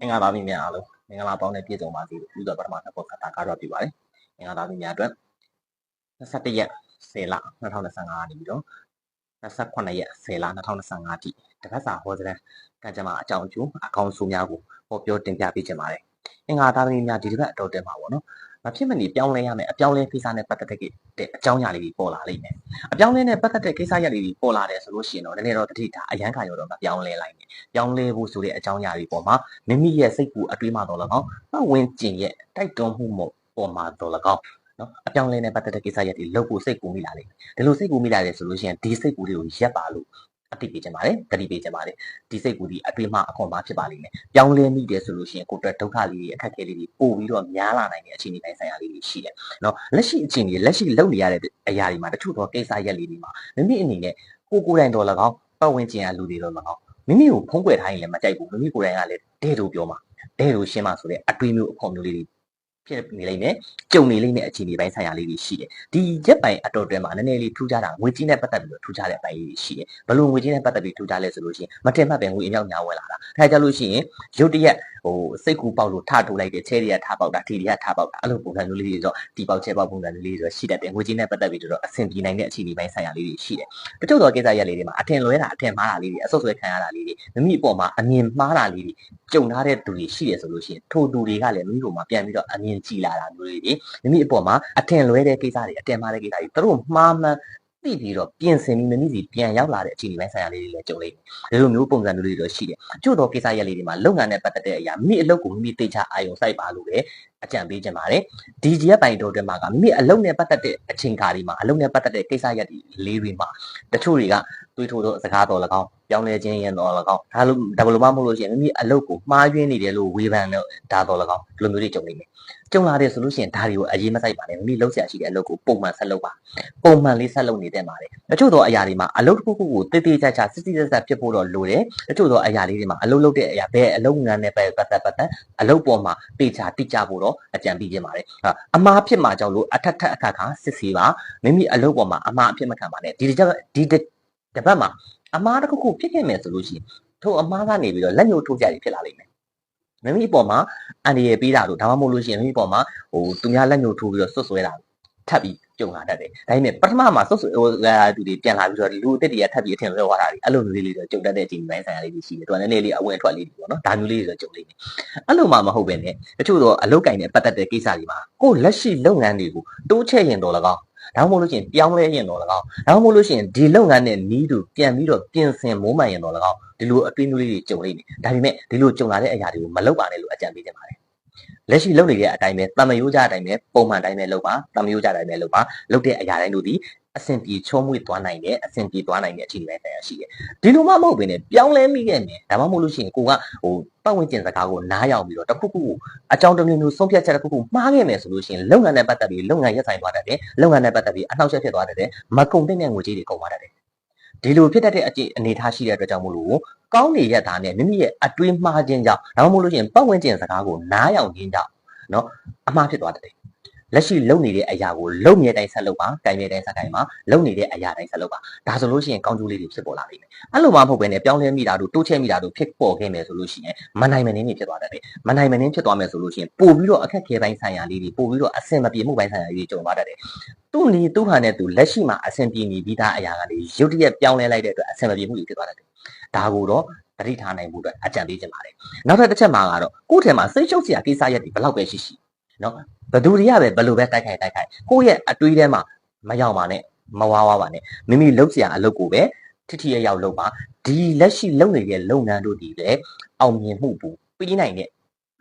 အင်္ဂါသားမင်းများအားလုံးမင်္ဂလာပေါင်းနဲ့ပြည့်စုံပါစေလို့ပြီးတော့ပထမတစ်ပတ်ကတာကားတော့ပြပါတယ်အင်္ဂါသားမင်းများအတွက်21ရက်10လ2025ကနေပြီးတော့28ရက်10လ2025တိတစ်ပတ်စာဟောတဲ့ကံကြမ္မာအကြောင်းအကျိုးအကောင်းဆုံးများကိုဟောပြောတင်ပြပေးခြင်းပါတယ် အင်္ဂါသားမင်းများဒီတစ်ပတ်အတော်တက်မှာပေါ့နော်မဖြစ်မနေပြောင်းလဲရမယ်အပြောင်းလဲကိစ္စနဲ့ပတ်သက်တဲ့အကြောင်းအရာလေးတွေပေါ်လာလိမ့်မယ်အပြောင်းလဲနဲ့ပတ်သက်တဲ့ကိစ္စရပ်လေးတွေပေါ်လာတယ်ဆိုလို့ရှိရင်တော့နည်းနည်းတော့တတိတာအရန်ခါရောတော့မပြောင်းလဲလိုက်နဲ့ပြောင်းလဲဖို့ဆိုတဲ့အကြောင်းအရာတွေပေါ်မှာမိမိရဲ့စိတ်ကူအတွေးမှတော့၎င်းပတ်ဝန်းကျင်ရဲ့တိုက်တွန်းမှုမို့ပေါ်မှာတော့၎င်းနော်အပြောင်းလဲနဲ့ပတ်သက်တဲ့ကိစ္စရပ်တွေလုပ်ဖို့စိတ်ကူမိလာလိမ့်မယ်ဒီလိုစိတ်ကူမိလာတယ်ဆိုလို့ရှိရင်ဒီစိတ်ကူတွေကိုရက်ပါလို့ အတိပေးချင်ပါတယ်တတိပေးချင်ပါတယ်ဒီစိတ်ကူဒီအတွေးမှအခွန်မှဖြစ်ပါလိမ့်မယ်ပြောင်းလဲမိတယ်ဆိုလို့ရှိရင်ကိုယ်အတွက်ဒုက္ခလေးတွေအခက်အခဲလေးတွေပို့ပြီးတော့များလာနိုင်တဲ့အခြေအနေတိုင်းဆိုင်ရာလေးတွေရှိတယ်နော်လက်ရှိအခြေအနေလက်ရှိလုပ်နေရတဲ့အရာတွေမှာတချို့သောကိစ္စရပ်လေးတွေမှာမိမိအနေနဲ့ကိုကိုယ်တိုင်တော်၎င်းပတ်ဝန်းကျင်ကလူတွေတော်၎င်းမိမိကိုဖုံးကွယ်ထားရင်လည်းမကြိုက်ဘူးမိမိကိုယ်တိုင်ကလည်းဒဲလို့ပြောမှာဒဲလို့ရှင်းမှာဆိုတဲ့အတွေးမျိုးအခွန်မျိုးလေးတွေ ဖြစ်နေလိမ့်မယ်ကြုံနေလိမ့်မယ်အခြေအနေပိုင်းဆိုင်ရာလေးတွေရှိတယ်ဒီရက်ပိုင်းအတော်တွဲမှာနည်းနည်းလေးထူးခြားတာငွေကြီးနဲ့ပတ်သက်ပြီးတော့ထူးခြားတဲ့အပိုင်းလေးတွေရှိတယ်ဘလို့ငွေကြီးနဲ့ပတ်သက်ပြီးထူးခြားလဲဆိုလို့ရှိရင်မတင်မှတ်ပဲငွေအမြောက်များဝင်လာတာဒါကြလို့ရှိရင်ရုတ်တရက်ဟိုစိတ်ကူပေါက်လို့ထထိုးလိုက်တယ်ချဲတွေကထပေါက်တာထီတွေကထပေါက်တာအဲ့လိုပုံစံမျိုးလေးတွေဆိုဒီပေါက်ချဲပေါက်ပုံစံမျိုးလေးတွေရှိတတ်တယ်ငွေကြီးနဲ့ပတ်သက်ပြီးတော့အဆင်ပြေနိုင်တဲ့အခြေအနေပိုင်းဆိုင်ရာလေးတွေရှိတယ်တချို့သောကိစ္စရပ်လေးတွေမှာအထင်လွဲတာအထင်မှားတာလေးတွေအဆုတ်ဆွဲခံရတာလေးတွေမိမိအပေါ်မှာအမြင်မှားတာလေးတွေကြုံထားတဲ့သူတွေရှိတယ်ဆိုလို့ရှိရင်ထိုသူတွေကလည်းမိမိပေါ်မှာပြန်ပြီးတော့အမြင်ကြည်လာတာမျိုးတွေမိမိအပေါ်မှာအထင်လွဲတဲ့ကိစ္စတွေအထင်မှားတဲ့ကိစ္စတွေသူတို့မှားမှန်းသိပြီးတော့ပြင်ဆင်ပြီးမိမိစီပြန်ရောက်လာတဲ့အခြေအနေပိုင်းဆိုင်ရာလေးတွေလည်းကြုံလိမ့်မယ်ဒီလိုမျိုးပုံစံမျိုးလေးတွေတော့ရှိတယ်ကျို့တော့ကိစ္စရပ်လေးတွေမှာလုပ်ငန်းနဲ့ပတ်သက်တဲ့အရာမိမိအလုပ်ကိုမိမိသိချအာရုံစိုက်ပါလို့ပဲ အကြံပေးခြင်းပါတယ်ဒီကြီးရပိုင်တော်တွေမှာကမိမိအလုပ်နဲ့ပတ်သက်တဲ့အချိန်ခါတွေမှာအလုပ်နဲ့ပတ်သက်တဲ့ကိစ္စရပ်တွေလေးတွေမှာတချို့တွေကတွေးထိုးတော့စကားတော်၎င်းပြောင်းလဲခြင်းရင်တော်၎င်းဒါလိုဒါဘလိုမှမဟုတ်လို့ရှိရင်မိမိအလုပ်ကိုမှားယွင်းနေတယ်လို့ဝေဖန်တော့ဒါတော်၎င်းဒီလိုမျိုးတွေကြုံနေမယ်ကြုံလာတယ်ဆိုလို့ရှိရင်ဒါတွေကိုအရေးမစိုက်ပါနဲ့မိမိလုပ်ဆရာရှိတဲ့အလုပ်ကိုပုံမှန်ဆက်လုပ်ပါပုံမှန်လေးဆက်လုပ်နေတဲ့ပါတယ်တချို့သောအရာတွေမှာအလုပ်တစ်ခုခုကိုတိတိကျကျစစ်စစ်ဆက်ဆက်ဖြစ်ဖို့တော့လိုတယ်တချို့သောအရာလေးတွေမှာအလုပ်လုပ်တဲ့အရာဘယ်အလုပ်ငန်းနဲ့ပဲပတ်သက်ပတ်သက်အလုပ်ပေါ်မှာတေချာတိကျဖို့တော့အကြံပေးခြင်းပါတယ်အမှားဖြစ်မှာကြောင့်လို့အထက်ထက်အခါခါစစ်စီပါမိမိအလုပ်ပေါ်မှာအမှားအဖြစ်မခံပါနဲ့ဒီတစ်ချက်ဒီတပတ်မှာအမှားတစ်ခုခုဖြစ်ခဲ့မယ်ဆိုလို့ရှိရင်ထိုအမှားကနေပြီးတော့လက်ညှိုးထိုးကြရဖြစ်လာလိမ့်မယ်မိမိပေါ်မှာအန်ဒီရပေးတာလို့ဒါမှမဟုတ်လို့ရှိရင်မိမိပေါ်မှာဟိုသူများလက်ညှိုးထိုးပြီးတော့ဆွတ်ဆွဲတာ ထပ်ပြီးကြုံလာတတ်တယ်။ဒါပေမဲ့ပထမမှာဆွတ်ဆွဲဟိုသူတွေပြန်လာပြီးတော့လူအစ်တတွေကထပ်ပြီးအထင်လွဲသွားတာတွေအဲ့လိုမျိုးလေးတွေတော့ကြုံတတ်တဲ့အချိန်ပိုင်းဆိုင်ရာလေးတွေရှိတယ်။သူကလည်းနည်းနည်းလေးအဝင်အထွက်လေးတွေပေါ့နော်။ဒါမျိုးလေးတွေတော့ကြုံလိမ့်မယ်။အဲ့လိုမှမဟုတ်ပဲねတချို့တော့အလုတ်ကင်နဲ့ပတ်သက်တဲ့ကိစ္စတွေမှာကိုယ်လက်ရှိလုပ်ငန်းတွေကိုတိုးချဲ့ရင်တော့၎င်းဒါမှမဟုတ်လို့ရှိရင်ပြောင်းလဲရင်တော့၎င်းဒါမှမဟုတ်လို့ရှိရင်ဒီလုပ်ငန်းနဲ့နီးတူပြန်ပြီးတော့ပြင်ဆင်မိုးမှန်ရင်တော့၎င်းဒီလိုအတွေးမျိုးလေးတွေကြုံလိမ့်မယ်ဒါပေမဲ့ဒီလိုကြုံလာတဲ့အရာတွေကိုမလုပ်ပါနဲ့လို့အကြံပေးချင်ပါတယ် လက်ရှိလုပ်နေတဲ့အတိုင်းပဲတမယိုးကြအတိုင်းပဲပုံမှန်တိုင်းပဲလုပ်ပါတမယိုးကြအတိုင်းပဲလုပ်ပါလုပ်တဲ့အရာတိုင်းတို့ဒီအဆင်ပြေချုံးမွေ့သွားနိုင်တယ်အဆင်ပြေသွားနိုင်တဲ့အခြေအနေတိုင်းတရားရှိတယ်ဒီလိုမှမဟုတ်ဘဲနဲ့ပြောင်းလဲမိခဲ့မယ်ဒါမှမဟုတ်လို့ရှိရင်ကိုကဟိုပတ်ဝန်းကျင်စကားကိုနားယောင်ပြီးတော့တခုခုအကြောင်းတစ်မျိုးမျိုးဆုံးဖြတ်ချက်တစ်ခုခုမှားခဲ့မယ်ဆိုလို့ရှိရင်လုပ်ငန်းနဲ့ပတ်သက်ပြီးလုပ်ငန်းရပ်ဆိုင်သွားတတ်တယ်လုပ်ငန်းနဲ့ပတ်သက်ပြီးအနှောက်အယှက်ဖြစ်သွားတတ်တယ်မကုန်တဲ့ငွေကြေးတွေကုန်သွားတတ်တယ် ဒီလိုဖြစ်တတ်တဲ့အကျင့်အနေထားရှိတဲ့အတွက်ကြောင့်မို့လို့ကောင်းနေရတာနဲ့မိမိရဲ့အတွေးမှားခြင်းကြောင့်ဒါမှမဟုတ်လို့ရှိရင်ပတ်ဝန်းကျင်စကားကိုနားယောင်ခြင်းကြောင့်နော်အမှားဖြစ်သွားတယ် လက်ရှိလုပ်နေတဲ့အရာကိုလုပ်မြဲတိုင်းဆက်လုပ်ပါ၊ကံမြဲတိုင်းဆက်ကိုင်ပါလုပ်နေတဲ့အရာတိုင်းဆက်လုပ်ပါဒါဆိုလို့ရှိရင်ကောင်းကျိုးလေးတွေဖြစ်ပေါ်လာလိမ့်မယ်အဲ့လိုမှမဟုတ်ဘဲနဲ့ပြောင်းလဲမိတာတို့တိုးချဲ့မိတာတို့ဖြစ်ပေါ်ခဲ့မယ်ဆိုလို့ရှိရင်မနိုင်မနှင်းတွေဖြစ်သွားတတ်တယ်မနိုင်မနှင်းဖြစ်သွားမယ်ဆိုလို့ရှိရင်ပို့ပြီးတော့အခက်ခဲပိုင်းဆိုင်ရာလေးတွေပို့ပြီးတော့အဆင်မပြေမှုပိုင်းဆိုင်ရာလေးတွေကြုံသွားတတ်တယ်သူ့နီသူ့ဟာနဲ့သူလက်ရှိမှာအဆင်ပြေနေပြီးသားအရာကနေရုတ်တရက်ပြောင်းလဲလိုက်တဲ့အတွက်အဆင်မပြေမှုတွေဖြစ်သွားတတ်တယ်ဒါကိုတော့တတိထားနိုင်မှုအတွက်အကြံပေးချင်ပါတယ်နောက်ထပ်တစ်ချက်မှာကတော့ကိုယ့်ထဲမှာစိတ်ရှုပ်စရာကိစ္စရပ်တွေဘယ်လောက်ပဲရှိရှိ နော်ဘသူတွေကပဲဘယ်လိုပဲတိုက်ခိုက်တိုက်ခိုက်ကိုယ့်ရဲ့အတွေးထဲမှာမရောက်ပါနဲ့မဝါဝါပါနဲ့မိမိလုပ်စရာအလုပ်ကိုပဲထိထိရရောက်လုပ်ပါဒီလက်ရှိလုပ်နေတဲ့လုပ်ငန်းတို့ဒီပဲအောင်မြင်မှုပူပြီးနိုင်တဲ့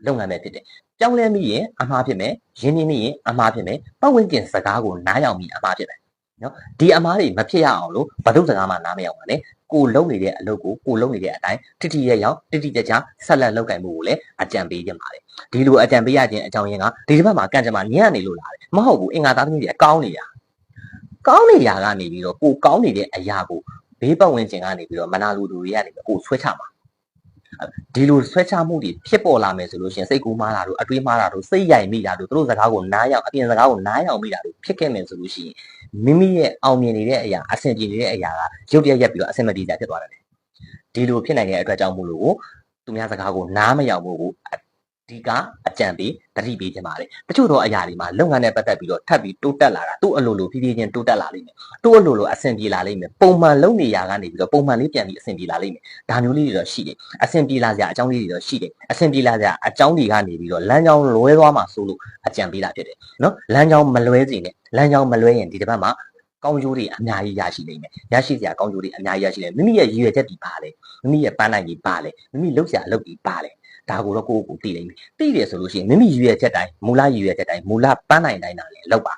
လုပ်ငန်းပဲဖြစ်တယ်ပြောင်းလဲမိရင်အမှားဖြစ်မယ်ရင်းနှီးမိရင်အမှားဖြစ်မယ်ပတ်ဝန်းကျင်စကားကိုနားယောင်မိအမှားဖြစ်မယ် နော်ဒီအမားတွေမဖြစ်ရအောင်လို့ဘဒုစကားမှနားမရောက်ပါနဲ့ကိုလုံနေတဲ့အလုပ်ကိုကိုလုံနေတဲ့အတိုင်းတိတိရရောက်တိတိကျကျဆက်လက်လုပ်ကင်မှုကိုလည်းအကြံပေးခြင်းပါတယ်ဒီလိုအကြံပေးရခြင်းအကြောင်းရင်းကဒီတစ်ပတ်မှာကံကြမ္မာညံ့နေလို့လာတယ်မဟုတ်ဘူးအင်္ဂါသားသမီးတွေအကောင်းနေရကောင်းနေရကနေပြီးတော့ကိုကောင်းနေတဲ့အရာကိုဘေးပတ်ဝန်းကျင်ကနေပြီးတော့မနာလူလူတွေကနေပြီးကိုဆွဲချမှာ ဒီလိုဆွဲချမှုတွေဖြစ်ပေါ်လာမယ်ဆိုလို့ရှိရင်စိတ်ကူးမားတာတို့အတွေးမားတာတို့စိတ်ရိုက်မိတာတို့သူတို့စကားကိုနားရောက်အပြင်စကားကိုနားရောက်မိတာတို့ဖြစ်ခဲ့မယ်ဆိုလို့ရှိရင်မိမိရဲ့အောင်မြင်နေတဲ့အရာအဆင်ပြေနေတဲ့အရာကရုပ်တရက်ရက်ပြီးတော့အဆင်မပြေကြဖြစ်သွားတယ်ဒီလိုဖြစ်နိုင်တဲ့အတွက်ကြောင့်မို့လို့သူများစကားကိုနားမရောက်ဘူးကို ဒီကအကြံပေးတတိပေးခြင်းပါတယ်တချို့သောအရာတွေမှာလုပ်ငန်းနဲ့ပတ်သက်ပြီးတော့ထပ်ပြီးတိုးတက်လာတာသူ့အလိုလိုဖြည်းဖြည်းချင်းတိုးတက်လာလိမ့်မယ်သူ့အလိုလိုအဆင်ပြေလာလိမ့်မယ်ပုံမှန်လုပ်နေရကနေပြီးတော့ပုံမှန်လေးပြန်ပြီးအဆင်ပြေလာလိမ့်မယ်ဒါမျိုးလေးတွေတော့ရှိတယ်အဆင်ပြေလာစရာအကြောင်းလေးတွေတော့ရှိတယ်အဆင်ပြေလာစရာအကြောင်းတွေကနေပြီးတော့လမ်းကြောင်းလွဲသွားမှာဆိုလို့အကြံပေးတာဖြစ်တယ်နော်လမ်းကြောင်းမလွဲစေနဲ့လမ်းကြောင်းမလွဲရင်ဒီတစ်ပတ်မှာကောင်းကျိုးတွေအများကြီးရရှိနိုင်မယ်ရရှိစရာကောင်းကျိုးတွေအများကြီးရရှိနိုင်မိမိရဲ့ရည်ရွယ်ချက်တွေပါလေမိမိရဲ့ပန်းနိုင်ကြီးပါလေမိမိလုပ်စရာအလုပ်တွေပါလေ ဒါကိုတော့ကိုယ့်ကိုယ်သိနိုင်ပြီသိတယ်ဆိုလို့ရှိရင်မိမိရည်ရွယ်ချက်တိုင်းမူလရည်ရွယ်ချက်တိုင်းမူလပန်းနိုင်တိုင်းတာလည်းလောက်ပါ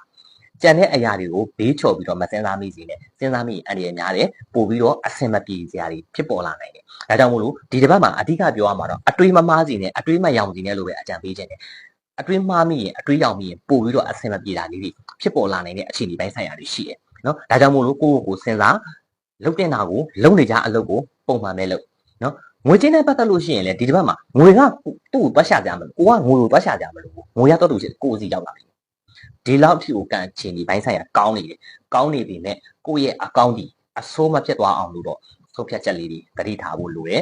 ကြံတဲ့အရာတွေကိုဘေးချော်ပြီးတော့မစင်စားမိစေနဲ့စဉ်းစားမိအန်ဒီရများတယ်ပို့ပြီးတော့အဆင်မပြေစရာတွေဖြစ်ပေါ်လာနိုင်တယ်ဒါကြောင့်မို့လို့ဒီတစ်ပတ်မှာအဓိကပြောရမှာတော့အတွေးမမားစီနဲ့အတွေးမရောင်စီနဲ့လို့ပဲအကြံပေးခြင်းတယ်အတွေးမှားမိရင်အတွေးရောင်မိရင်ပို့ပြီးတော့အဆင်မပြေတာလေးတွေဖြစ်ပေါ်လာနိုင်တဲ့အခြေအနေပိုင်းဆိုင်ရာတွေရှိတယ်နော်ဒါကြောင့်မို့လို့ကိုယ့်ကိုယ်ကိုစဉ်းစားလုပ်တဲ့နာကိုလုပ်နေကြအလုပ်ကိုပုံမှန်ပဲလုပ်နော် ငွေချင်းနဲ့ပတ်သက်လို့ရှိရင်လေဒီတစ်ပတ်မှာငွေကသူ့ကိုတွက်ရှာကြမလို့ကိုကငွေကိုတွက်ရှာကြမလို့ငွေရတော့သူရှိကိုယ်စီရောက်လာတယ်ဒီလောက်ထိကိုကန်ချင်ဒီဘိုင်းဆိုင်ရာကောင်းနေတယ်ကောင်းနေပြီနဲ့ကိုယ့်ရဲ့အကောင့်ဒီအဆိုးမဖြစ်သွားအောင်လို့တော့ဆုံးဖြတ်ချက်လေးတွေတတိထားဖို့လိုတယ်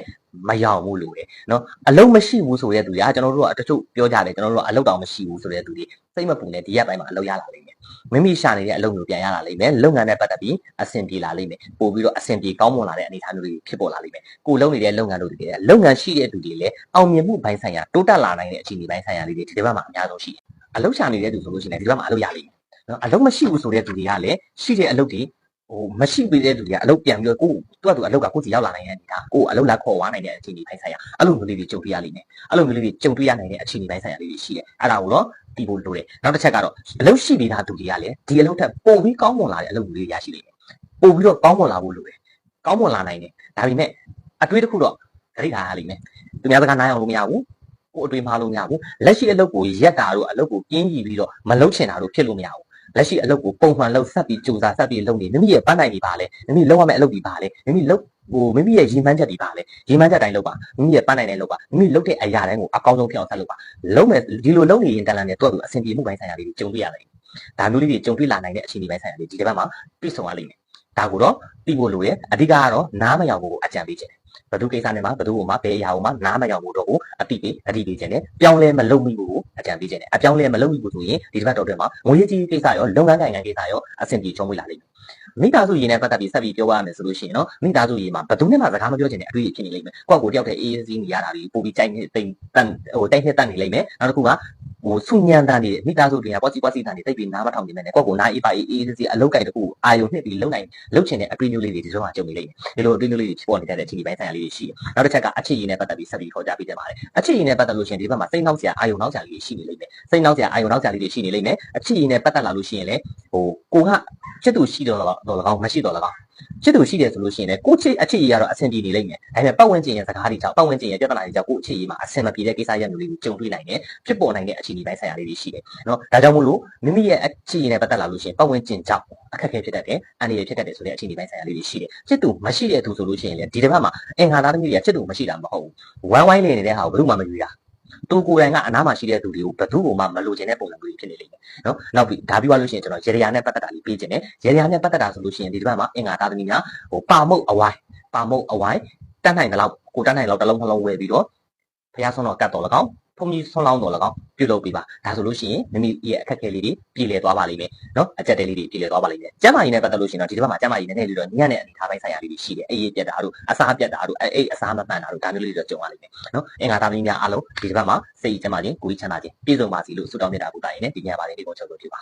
မရောက်ဘူးလိုတယ်နော်အလုံးမရှိဘူးဆိုတဲ့သူတွေကကျွန်တော်တို့ကတချို့ပြောကြတယ်ကျွန်တော်တို့ကအလုပ်တောင်မရှိဘူးဆိုတဲ့သူတွေစိတ်မပူနဲ့ဒီရက်ပိုင်းမှာအလုပ်ရလာလိမ့်မယ်မိမိရှာနေတဲ့အလုပ်မျိုးပြန်ရလာလိမ့်မယ်လုပ်ငန်းနဲ့ပတ်သက်ပြီးအဆင်ပြေလာလိမ့်မယ်ပို့ပြီးတော့အဆင်ပြေကောင်းမွန်လာတဲ့အနေအထားမျိုးတွေဖြစ်ပေါ်လာလိမ့်မယ်ကိုလုပ်နေတဲ့လုပ်ငန်းတို့တွေလုပ်ငန်းရှိတဲ့သူတွေလည်းအောင်မြင်မှုဘိုင်းဆိုင်ရာတိုးတက်လာနိုင်တဲ့အခြေအနေဘိုင်းဆိုင်ရာလေးတွေဒီတစ်ပတ်မှာအများဆုံးရှိတယ်အလုပ်ရှာနေတဲ့သူဆိုလို့ရှိရင်ဒီတစ်ပတ်မှာအလုပ်ရလိမ့်မယ်နော်အလုပ်မရှိဘူးဆိုတဲ့သူတွေကလည်းရှိတဲ့အလုပ်တွေ ဟိုမရှိပေးတဲ့သူတွေကအလုပ်ပြန်ပြီးတော့ကိုသူကသူအလုပ်ကကိုစီရောက်လာနိုင်တဲ့အနေဒါကိုအလုပ်လာခေါ်ဝါနိုင်တဲ့အခြေအနေပိုင်းဆိုင်ရာအဲ့လိုမျိုးလေးတွေကြုံတွေ့ရလိမ့်မယ်အဲ့လိုမျိုးလေးတွေကြုံတွေ့ရနိုင်တဲ့အခြေအနေပိုင်းဆိုင်ရာလေးတွေရှိတယ်အဲ့ဒါကိုတော့တီးဖို့လိုတယ်နောက်တစ်ချက်ကတော့အလုပ်ရှိနေတာသူတွေကလည်းဒီအလုပ်ထက်ပိုပြီးကောင်းမွန်လာတဲ့အလုပ်တွေရရှိလိမ့်မယ်ပိုပြီးတော့ကောင်းမွန်လာဖို့လိုတယ်ကောင်းမွန်လာနိုင်တယ်ဒါပေမဲ့အတွေးတစ်ခုတော့သတိထားရလိမ့်မယ်သူများစကားနားအောင်လို့မရဘူးကိုအတွေးမှားလို့မရဘူးလက်ရှိအလုပ်ကိုရက်တာတို့အလုပ်ကိုပြင်းပြီးပြီးတော့မလုပ်ချင်တာတို့ဖြစ်လို့မရဘူး လက်ရှိအလုပ်ကိုပုံမှန်လုပ်ဆက်ပြီးကြိုးစားဆက်ပြီးလုပ်နေမိမိရဲ့ပန်းနိုင်တွေပါလဲမိမိလုပ်ရမယ့်အလုပ်တွေပါလဲမိမိလုပ်ဟိုမိမိရဲ့ရည်မှန်းချက်တွေပါလဲရည်မှန်းချက်တိုင်းလုပ်ပါမိမိရဲ့ပန်းနိုင်တိုင်းလုပ်ပါမိမိလုပ်တဲ့အရာတိုင်းကိုအကောင်းဆုံးဖြစ်အောင်ဆက်လုပ်ပါလုပ်မယ်ဒီလိုလုပ်နေရင်တန်လန်နဲ့တော့သူအဆင်ပြေမှုပိုင်းဆိုင်ရာလေးတွေကြုံတွေ့ရလိမ့်မယ်ဒါမျိုးလေးတွေကြုံတွေ့လာနိုင်တဲ့အခြေအနေပိုင်းဆိုင်ရာလေးဒီတစ်ပတ်မှာပြည့်စုံရလိမ့်မယ် ဒါကိုတော့သိဖို့လိုရဲ့အဓိကကတော့နားမရောက်ဖို့ကိုအကြံပေးခြင်းဘယ်သူကိစ္စနဲ့မှဘယ်သူ့ကိုမှဘယ်အရာကိုမှနားမရောက်ဖို့တော့ကိုအတိပေးအတိပေးခြင်းနဲ့ပြောင်းလဲမလုပ်မိဘူးကိုအကြံပေးခြင်းနဲ့အပြောင်းလဲမလုပ်မိဘူးဆိုရင်ဒီတစ်ပတ်တော်တွင်မှာငွေရေးကြီးကိစ္စရောလုပ်ငန်းကိုင်ငန်းကိစ္စရောအဆင်ပြေချုံးဝေးလာလိမ့်မယ်မိသားစုရင်းနဲ့ပတ်သက်ပြီးဆက်ပြီးပြောရမယ်ဆိုလို့ရှိရင်တော့မိသားစုရင်းမှာဘယ်သူနဲ့မှစကားမပြောချင်တဲ့အတွေ့အကြုံဖြစ်နေလိမ့်မယ်ကိုယ့်ကိုယ်တယောက်တည်းအေးအေးဆေးနေရတာပြီးပို့ပြီးကြိုက်နေတိမ်တန်ဟိုတိုက်ထက်တန်နေလိမ့်မယ်နောက်တစ်ခုက ဟိုဆုညံတန်နေမိသားစုတွေကပွားစီပွားစီတန်နေတိတ်ပြီးနားမထောင်နေမယ်နဲ့ကိုယ့်ကိုယ်နားအေးပါအေးအေးဆေးအလုတ်ကြိုက်တခုအာယုံနှစ်ပြီးလုံနိုင်လုတ်ချင်တဲ့အတွေ့အကြုံလေးတွေဒီတော့မှကြုံနေလိမ့်မယ်ဒီလိုအတွေ့အကြုံလေးတွေဖြစ်ပေါ်နေတဲ့အချိန်ဒီပိုင်းဆိုင်ရာလေးတွေရှိတယ်နောက်တစ်ချက်ကအချစ်ရည်နဲ့ပတ်သက်ပြီးဆက်ပြီးခေါ်ကြပေးကြပါတယ်အချစ်ရည်နဲ့ပတ်သက်လို့ရှိရင်ဒီဘက်မှာစိတ်နှောက်စရာအာယုံနှောက်စရာလေးတွေရှိနေလိမ့်မယ်စိတ်နှောက်စရာအာယုံနှောက်စရာလေးတွေရှိနေလိမ့်မယ်အချစ်ရည်နဲ့ပတ်သက်လာလို့ရှိရင်လည်းဟိုကိုကချစ်သူရှိတော့တော့၎င်းမရှိတော့၎င်းချစ်သူရှိတယ်ဆိုလို့ရှိရင်လည်းကိုချစ်အချစ်ရည်ကတော့အဆင်ပြေနေလိမ့်မယ်ဒါပေမဲ့ပတ်ဝန်းကျင်ရဲ့စကားတွေကြောင့်ပတ်ဝန်းကျင်ရဲ့ပြဿနာတွေကြောင့်ကိုအချစ်ရည်မှာအဆင်မပြေတဲ့ကိစ္စရပ်မျိုးလေးကိုကြုံတွေ့နိုင်တယ်ဖြစ်ပေါ်နိုင်တဲ့အခြေအနေပိုင်းဆိုင်ရာလေးတွေရှိတယ်နော်ဒါကြောင့်မို့လို့မိမိရဲ့အချစ်ရည်နဲ့ပတ်သက်လာလို့ရှိရင်ပတ်ဝန်းကျင်ကြောင့်အခက်အခဲဖြစ်တတ်တယ်အန္တရာယ်ဖြစ်တတ်တယ်ဆိုတဲ့အခြေအနေပိုင်းဆိုင်ရာလေးတွေရှိတယ်ချစ်သူမရှိတဲ့သူဆိုလို့ရှိရင်လည်းဒီတစ်ပတ်မှာအင်္ဂါသားသမီးတွေကချစ်သူမရှိတာမဟုတ်ဘူးဝမ်းဝိုင်းနေနေတဲ့ဟာကိုဘယ်သူမှမယူတာ သူကိုယ်တိုင်ကအနားမှာရှိတဲ့သူတွေကိုဘယ်သူ့ကိုမှမလိုချင်တဲ့ပုံစံမျိုးဖြစ်နေလိမ့်မယ်နော်နောက်ပြီးဒါပြီးသွားလို့ရှိရင်ကျွန်တော်ရေရရာနဲ့ပတ်သက်တာလေးပေးခြင်းနဲ့ရေရရာနဲ့ပတ်သက်တာဆိုလို့ရှိရင်ဒီတစ်ပတ်မှာအင်္ဂါသားသမီးများဟိုပါမုတ်အဝိုင်းပါမုတ်အဝိုင်းတတ်နိုင်တဲ့လောက်ကိုတတ်နိုင်လောက်တစ်လုံးနှလုံးဝယ်ပြီးတော့ဖះဆုံးတော့ကတ်တော်၎င်း ဖုန်ကြီးဆွန်းလောင်းတော်၎င်းပြုလုပ်ပေးပါဒါဆိုလို့ရှိရင်မိမိရဲ့အခက်အခဲလေးတွေပြည်လည်သွားပါလိမ့်မယ်နော်အကြက်တဲလေးတွေပြည်လည်သွားပါလိမ့်မယ်ကျမ်းမာရေးနဲ့ပတ်သက်လို့ရှိရင်တော့ဒီတစ်ပတ်မှာကျမ်းမာရေးနည်းနည်းလေးတော့ညံ့တဲ့အနေထားပိုင်းဆိုင်ရာလေးတွေရှိတယ်အေးအေးပြတ်တာတို့အစားပြတ်တာတို့အဲ့အစားမပန်တာတို့ဒါမျိုးလေးတွေတော့ကြုံရလိမ့်မယ်နော်အင်္ဂါသားမင်းများအားလုံးဒီတစ်ပတ်မှာစိတ်ကျမ်းမာခြင်းကိုယ်ကြီးချမ်းသာခြင်းပြည့်စုံပါစီလို့ဆုတောင်းမြတ်တာပူတာရင်လည်းဒီညပါတယ်ဒီကုန်းချုပ်လို့ဖြစ်ပါ